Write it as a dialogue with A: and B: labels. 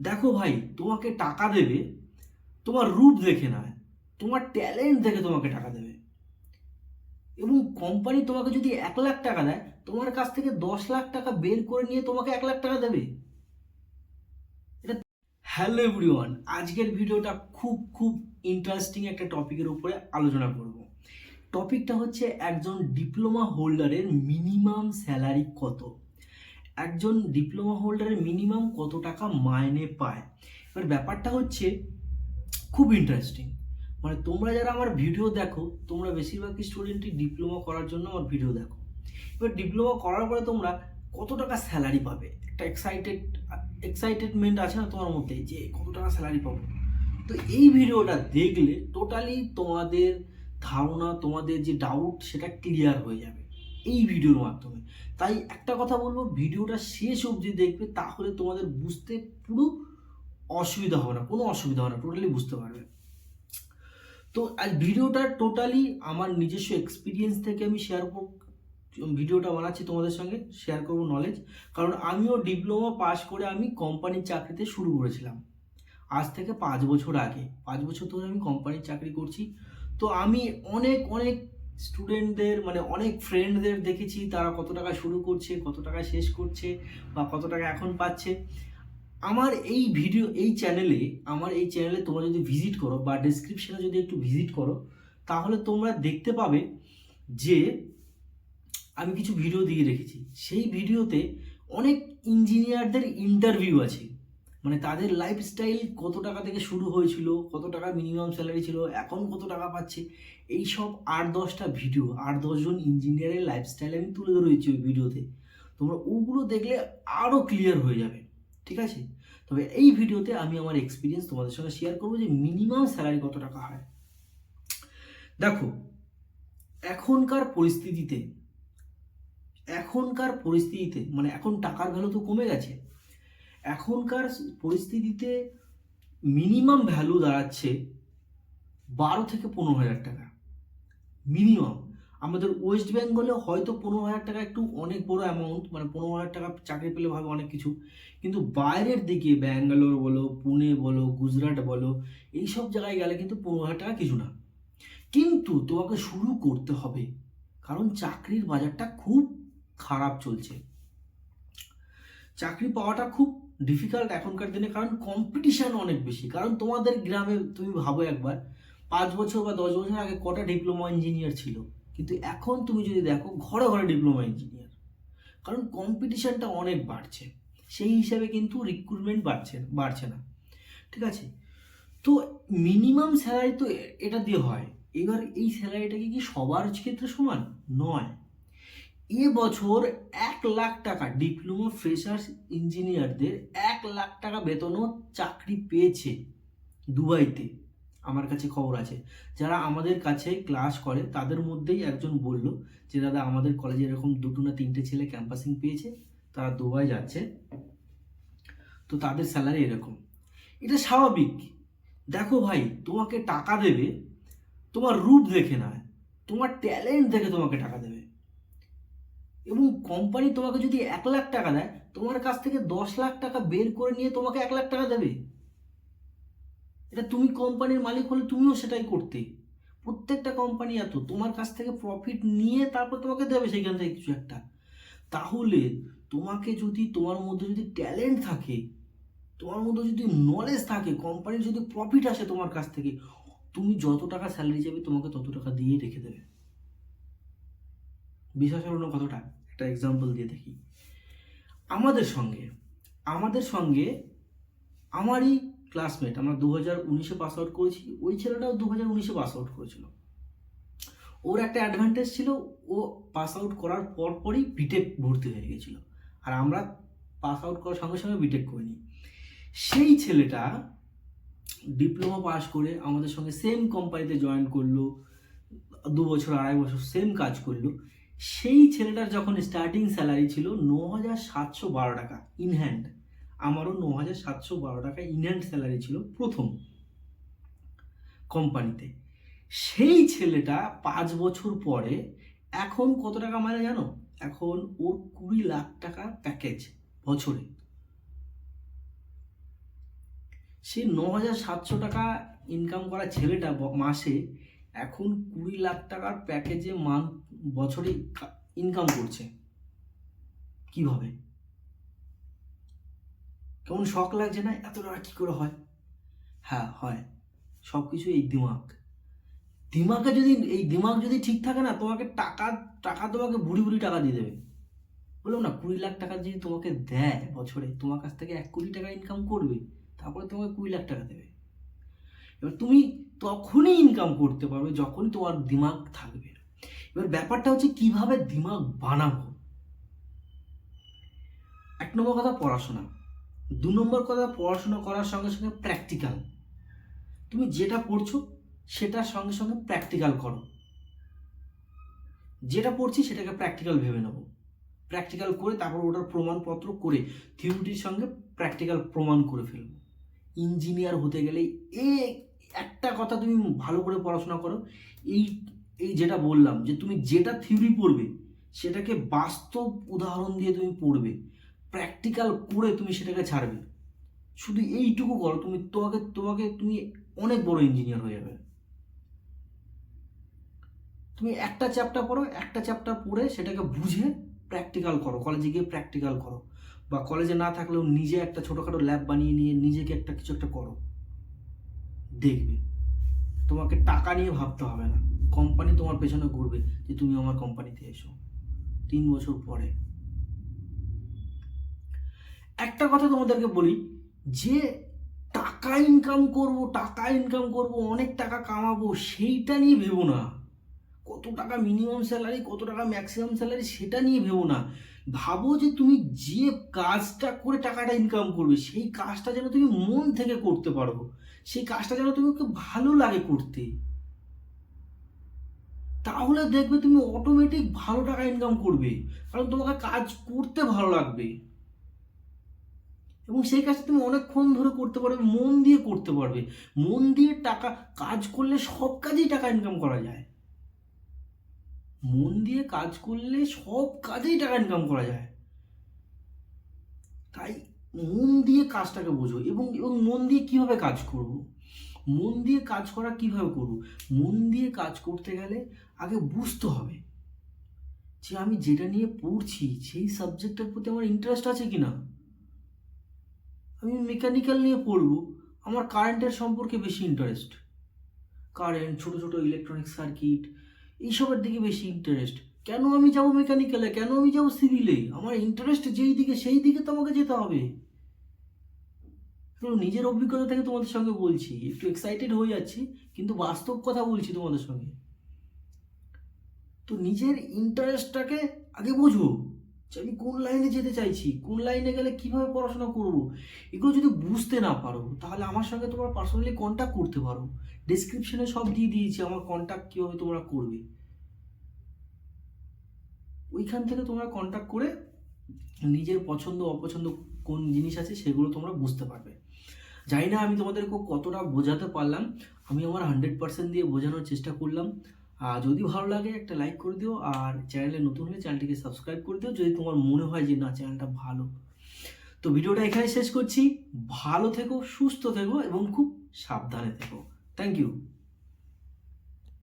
A: দেখো ভাই, তোমাকে টাকা দেবে, তোমার রূপ দেখে নয়, তোমার ট্যালেন্ট দেখে তোমাকে টাকা দেবে। এবং কোম্পানি তোমাকে যদি এক লাখ টাকা দেয়, তোমার কাছ থেকে দশ লাখ টাকা বের করে নিয়ে তোমাকে এক লাখ টাকা দেবে। এটা হ্যালো এভরিওয়ান আজকের ভিডিওটা খুব খুব ইন্টারেস্টিং একটা টপিকের উপরে আলোচনা করব। টপিকটা হচ্ছে একজন ডিপ্লোমা হোল্ডারের মিনিমাম স্যালারি কত? একজন ডিপ্লোমা হোল্ডারের মিনিমাম কত টাকা মাইনে পায়? এবার ব্যাপারটা হচ্ছে, খুব ইন্টারেস্টিং মানে তোমরা যারা আমার ভিডিও দেখো, তোমরা বেশিরভাগই স্টুডেন্টই ডিপ্লোমা করার জন্য আমার ভিডিও দেখো। এবার ডিপ্লোমা করার পরে তোমরা কত টাকা স্যালারি পাবে? একটা এক্সাইটেড এক্সাইটেডমেন্ট আছে না তোমার মধ্যে যে কত টাকা স্যালারি পাবো? তো এই ভিডিওটা দেখলে টোটালি তোমাদের ধারণা, তোমাদের যে ডাউট সেটা ক্লিয়ার হয়ে যাবে। এই ভিডিওর মাধ্যমে। তাই একটা কথা বলব, ভিডিওটা শেষ অবধি দেখবে, তাহলে তোমাদের বুঝতে পুরো অসুবিধা হবে না, কোনো অসুবিধা হবে না টোটালি বুঝতে পারবে। তো আজ ভিডিওটা টোটালি আমার নিজস্ব এক্সপিরিয়েন্স থেকে আমি শেয়ার করব, ভিডিওটা বানাচ্ছি তোমাদের সঙ্গে শেয়ার করব নলেজ কারণ আমিও ডিপ্লোমা পাস করে আমি কোম্পানির চাকরিতে শুরু করেছিলাম। আজ থেকে পাঁচ বছর আগে, পাঁচ বছর ধরে আমি কোম্পানির চাকরি করছি। তো আমি অনেক অনেক স্টুডেন্টদের মানে অনেক ফ্রেন্ডদের দেখেছি, তারা কত টাকা শুরু করছে, কত টাকা শেষ করছে, বা কত টাকা এখন পাচ্ছে। আমার এই ভিডিও এই চ্যানেলে আমার এই চ্যানেলে তোমরা যদি ভিজিট করো, বা ডেসক্রিপশনে যদি একটু ভিজিট করো, তাহলে তোমরা দেখতে পাবে যে আমি কিছু ভিডিও দিয়ে রেখেছি। সেই ভিডিওতে অনেক ইঞ্জিনিয়ারদের ইন্টারভিউ আছে। মানে তাদের লাইফস্টাইল কত টাকা থেকে শুরু হয়েছিল, কত টাকা মিনিমাম স্যালারি ছিল, এখন কত টাকা পাচ্ছে এই সব আট দশটা ভিডিও আট দশজন ইঞ্জিনিয়ারের লাইফস্টাইল আমি তুলে ধরেছি ওই ভিডিওতে তোমরা ওগুলো দেখলে আরও ক্লিয়ার হয়ে যাবে, ঠিক আছে? তবে এই ভিডিওতে আমি আমার এক্সপিরিয়েন্স তোমাদের সঙ্গে শেয়ার করব যে মিনিমাম স্যালারি কত টাকা হয়। দেখো, এখনকার পরিস্থিতিতে এখনকার পরিস্থিতিতে মানে এখন টাকার ভ্যালু তো কমে গেছে এখনকার পরিস্থিতিতে মিনিমাম ভ্যালু দাঁড়াচ্ছে বারো থেকে পনেরো হাজার টাকা। মিনিমাম আমাদের ওয়েস্ট বেঙ্গলে হয়তো পনেরো হাজার টাকা একটু অনেক বড় অ্যামাউন্ট মানে পনেরো হাজার টাকা চাকরি পেলে ভাবে অনেক কিছু। কিন্তু বাইরের দিকে, ব্যাঙ্গালোর বলো, পুনে বলো, গুজরাট বলো, এইসব জায়গায় গেলে কিন্তু পনেরো হাজার টাকা কিছু না। কিন্তু তোমাকে শুরু করতে হবে, কারণ চাকরির বাজারটা খুব খারাপ চলছে। চাকরি পাওয়াটা খুব ডিফিকাল্ট এখনকার দিনে, কারণ কম্পিটিশান অনেক বেশি। কারণ তোমাদের গ্রামে, তুমি ভাবো একবার, পাঁচ বছর বা দশ বছর আগে কটা ডিপ্লোমা ইঞ্জিনিয়ার ছিল? কিন্তু এখন তুমি যদি দেখো, ঘরে ঘরে ডিপ্লোমা ইঞ্জিনিয়ার কারণ কম্পিটিশানটা অনেক বাড়ছে। সেই হিসাবে কিন্তু রিক্রুটমেন্ট বাড়ছে বাড়ছে না। ঠিক আছে? তো মিনিমাম স্যালারি তো এটা দিয়ে হয়। এবার এই স্যালারিটা কি সবার ক্ষেত্রে সমান? নয়। এ বছর এক লাখ টাকা ডিপ্লোমা ফ্রেশার্স ইঞ্জিনিয়ারদের এক লাখ টাকা বেতনও চাকরি পেয়েছে দুবাইতে। আমার কাছে খবর আছে। যারা আমাদের কাছে ক্লাস করে, তাদের মধ্যেই একজন বলল যে, দাদা, আমাদের কলেজে এরকম দুটো না তিনটে ছেলে ক্যাম্পাসিং পেয়েছে, তারা দুবাই যাচ্ছে। তো তাদের স্যালারি এরকম। এটা স্বাভাবিক। দেখো ভাই, তোমাকে টাকা দেবে, তোমার রূপ দেখে নয়, তোমার ট্যালেন্ট দেখে তোমাকে টাকা দেবে। এবং কোম্পানি তোমাকে যদি এক লাখ টাকা দেয়, তোমার কাছ থেকে দশ লাখ টাকা বের করে নিয়ে তোমাকে এক লাখ টাকা দেবে। এটা তুমি কোম্পানির মালিক হলে তুমিও সেটাই করতে। প্রত্যেকটা কোম্পানি এত, তোমার কাছ থেকে প্রফিট নিয়ে তারপর তোমাকে দেবে সেখান থেকে কিছু একটা। তাহলে তোমাকে যদি, তোমার মধ্যে যদি ট্যালেন্ট থাকে, তোমার মধ্যে যদি নলেজ থাকে কোম্পানির যদি প্রফিট আসে তোমার কাছ থেকে, তুমি যত টাকা স্যালারি যাবে তোমাকে তত টাকা দিয়ে রেখে দেবে। বিশ্বাস হলো না কতটা একটা এক্সাম্পল দিয়ে দেখি। আমাদের সঙ্গে আমাদের সঙ্গে আমারই ক্লাসমেট আমরা দু হাজার উনিশে পাস আউট করেছি, ওই ছেলেটাও দু হাজার উনিশে পাস আউট করেছিল। ওর একটা অ্যাডভান্টেজ ছিল, ও পাস আউট করার পর পরই বিটেক ভর্তি হয়ে গেছিল। আর আমরা পাস আউট করার সঙ্গে সঙ্গে বিটেক করিনি। সেই ছেলেটা ডিপ্লোমা পাস করে আমাদের সঙ্গে সেম কোম্পানিতে জয়েন করল, দু বছর, আড়াই বছর সেম কাজ করল। সেই ছেলেটার যখন স্টার্টিং স্যালারি ছিল ন হাজার সাতশো বারো টাকা ইন হ্যান্ড আমারও ন হাজার সাতশো বারো টাকা ইন হ্যান্ড স্যালারি ছিল প্রথম কোম্পানিতে সেই ছেলেটা পাঁচ বছর পরে এখন কত টাকা মানে জানো? এখন ওর কুড়ি লাখ টাকা প্যাকেজ বছরে। সে ন হাজার সাতশো টাকা ইনকাম করা ছেলেটা মাসে এখন কুড়ি লাখ টাকার প্যাকেজে মান বছরে ইনকাম করছে। কীভাবে? কেমন শখ লাগছে না? এত টাকা কি করে হয়? হ্যাঁ হয়। সব কিছু এই দিমাগ। দিমাগে যদি, এই দিমাগ যদি ঠিক থাকে না, তোমাকে টাকা টাকা তোমাকে বুড়ি বুড়ি টাকা দিয়ে দেবে। বললাম না, কুড়ি লাখ টাকা যদি তোমাকে দেয় বছরে, তোমার কাছ থেকে এক কোটি টাকা ইনকাম করবে, তারপরে তোমাকে কুড়ি লাখ টাকা দেবে। এবার তুমি তখনই ইনকাম করতে পারবে যখনই তোমার দিমাগ থাকবে। এবার ব্যাপারটা হচ্ছে কীভাবে দিমাগ বানাবো? এক নম্বর কথা পড়াশোনা। দু নম্বর কথা পড়াশোনা করার সঙ্গে সঙ্গে প্র্যাকটিক্যাল তুমি যেটা পড়ছো, সেটার সঙ্গে সঙ্গে প্র্যাকটিক্যাল করো। যেটা পড়ছি, সেটাকে প্র্যাকটিক্যাল ভেবে নেব। প্র্যাকটিক্যাল করে তারপর ওটার প্রমাণপত্র করে থিওরিটির সঙ্গে প্র্যাকটিক্যাল প্রমাণ করে ফেলব। ইঞ্জিনিয়ার হতে গেলে এ একটা কথা তুমি ভালো করে পড়াশোনা করো, এই এই যেটা বললাম যে তুমি যেটা থিওরি পড়বে, সেটাকে বাস্তব উদাহরণ দিয়ে তুমি পড়বে প্র্যাকটিক্যাল করে তুমি সেটাকে ছাড়বে। শুধু এইটুকু করো, তুমি তোমাকে তোমাকে তুমি অনেক বড় ইঞ্জিনিয়ার হয়ে যাবে। তুমি একটা চ্যাপ্টার পড়ো, একটা চ্যাপ্টার পড়ে সেটাকে বুঝে প্র্যাকটিক্যাল করো কলেজে গিয়ে প্র্যাকটিক্যাল করো, বা কলেজে না থাকলেও নিজে একটা ছোটোখাটো ল্যাব বানিয়ে নিয়ে নিজেকে একটা কিছু একটা করো। দেখবে। তোমাকে টাকা নিয়ে ভাবতে হবে না। কোম্পানি তোমার পেছনে ঘুরবে যে তুমি আমার কোম্পানিতে এসো। তিন বছর পরে। একটা কথা তোমাদেরকে বলি, যে টাকা ইনকাম করব, টাকা ইনকাম করব, অনেক টাকা কামাবো, সেইটা নিয়ে ভেবো না। কত টাকা মিনিমাম স্যালারি কত টাকা ম্যাক্সিমাম স্যালারি সেটা নিয়ে ভেবো না। ভাবো যে তুমি যে কাজটা করে টাকাটা ইনকাম করবে, সেই কাজটা যেন তুমি মন থেকে করতে পারো। সেই কাজটা যেন তোমাকে ভালো লাগে করতে। তাহলে দেখবে তুমি অটোমেটিক ভালো টাকা ইনকাম করবে। কারণ তোমাকে কাজ করতে ভালো লাগবে। এবং সেই কাজটা তুমি অনেকক্ষণ ধরে করতে পারবে, মন দিয়ে করতে পারবে। মন দিয়ে টাকা, কাজ করলে সব কাজেই টাকা ইনকাম করা যায়। মন দিয়ে কাজ করলে সব কাজেই টাকা ইনকাম করা যায়। তাই মন দিয়ে কাজটাকে বোঝো এবং এবং মন দিয়ে কীভাবে কাজ করব? মন দিয়ে কাজ করা কীভাবে করব? মন দিয়ে কাজ করতে গেলে আগে বুঝতে হবে যে আমি যেটা নিয়ে পড়ছি, সেই সাবজেক্টের প্রতি আমার ইন্টারেস্ট আছে কি না আমি মেকানিক্যাল নিয়ে পড়ব, আমার কারেন্টের সম্পর্কে বেশি ইন্টারেস্ট কারেন্ট ছোট ছোট ইলেকট্রনিক সার্কিট এইসবের দিকে বেশি ইন্টারেস্ট কেন আমি যাব মেকানিক্যালে কেন আমি যাব সিভিলে আমার ইন্টারেস্ট যেই দিকে, সেই দিকে তো আমাকে যেতে হবে। নিজের অভিজ্ঞতা থেকে তোমাদের সঙ্গে বলছি, একটু এক্সাইটেড হয়ে যাচ্ছি, কিন্তু বাস্তব কথা বলছি তোমাদের সঙ্গে। তো নিজের ইন্টারেস্টটাকে আগে বোঝো যে আমি কোন লাইনে যেতে চাইছি, কোন লাইনে গেলে কীভাবে পড়াশোনা করব, এগুলো যদি বুঝতে না পারো, তাহলে আমার সঙ্গে তোমরা পার্সোনালি কন্ট্যাক্ট করতে পারো। ডিসক্রিপশনে সব দিয়ে দিয়েছি আমার কন্ট্যাক্ট কীভাবে তোমরা করবে। ওইখান থেকে তোমরা কন্ট্যাক্ট করে নিজের পছন্দ, অপছন্দ কোন জিনিস আছে সেগুলো তোমরা বুঝতে পারবে। জানি না আমি তোমাদেরকে কতটা বোঝাতে পারলাম। আমি আমার হান্ড্রেড পার্সেন্ট দিয়ে বোঝানোর চেষ্টা করলাম। আর যদি ভালো লাগে একটা লাইক করে দিও। আর চ্যানেলে নতুন হলে চ্যানেলটিকে সাবস্ক্রাইব করে দিও। যদি তোমার মনে হয় যে না চ্যানেলটা ভালো। তো ভিডিওটা এখানে শেষ করছি। ভালো থেকো, সুস্থ থেকো এবং খুব সাবধানে থেকো। Thank you